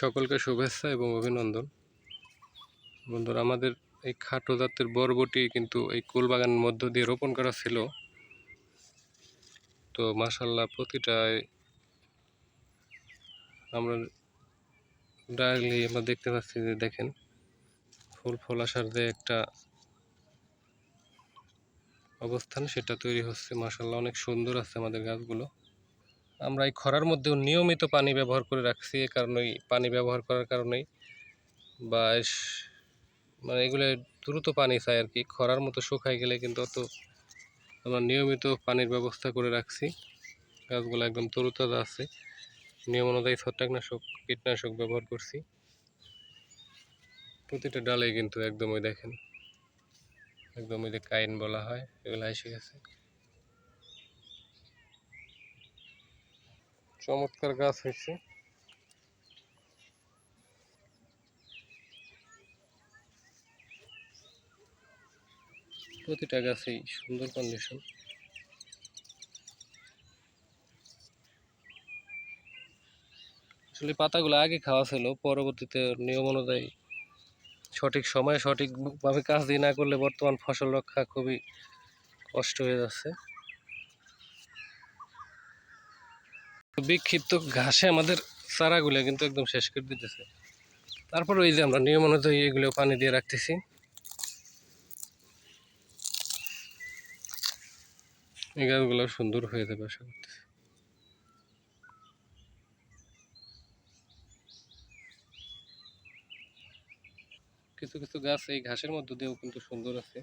সকলকে শুভেচ্ছা এবং অভিনন্দন। বন্ধুরা, আমাদের এই খাটো জাতের বরবটি কিন্তু এই কুলবাগানের মধ্য দিয়ে রোপণ করা ছিল। তো মাসাল্লাহ প্রতিটায় আমরা ডাইরেক্টলি আমরা দেখতে পাচ্ছি যে দেখেন, ফুল ফল আসার যে একটা অবস্থান সেটা তৈরি হচ্ছে। মাসাল্লাহ অনেক সুন্দর আছে আমাদের গাছগুলো। আমরা এই খরার মধ্যেও নিয়মিত পানি ব্যবহার করে রাখছি এই কারণেই পানি ব্যবহার করার কারণেই। বা মানে এগুলো দ্রুত পানি চাই আর কি। খরার মতো শুকাই গেলে কিন্তু অত আমরা নিয়মিত পানির ব্যবস্থা করে রাখছি। গাছগুলো একদম তরুতাজা আছে। নিয়ম অনুযায়ী ছত্রাকনাশক, কীটনাশক ব্যবহার করছি। প্রতিটা ডালে কিন্তু একদম ওই দেখেন একদম ওই যে কাইন বলা হয়, এগুলো এসে গেছে। চমৎকার গাছ হয়েছে। প্রতিটা গাছেই সুন্দর কন্ডিশন আসলে পাতাগুলো আগে খাওয়া ছিল, পরবর্তীতে নিয়ম অনুযায়ী সঠিক সময়ে সঠিকভাবে কাজ দিয়ে না করলে বর্তমান ফসল রক্ষা খুবই কষ্ট হয়ে যাচ্ছে। বিক্ষিপ্ত ঘাসে আমাদের চারাগুলো কিন্তু একদম শেষ করে দিতেছে। তারপর ওই যে আমরা নিয়ম অনুযায়ী এগুলো পানি দিয়ে রাখতেছি। এই গাছগুলো সুন্দর হয়ে যাবে, আশা করতেছি। কিছু কিছু গাছ এই ঘাসের মধ্য দিয়েও কিন্তু সুন্দর আছে।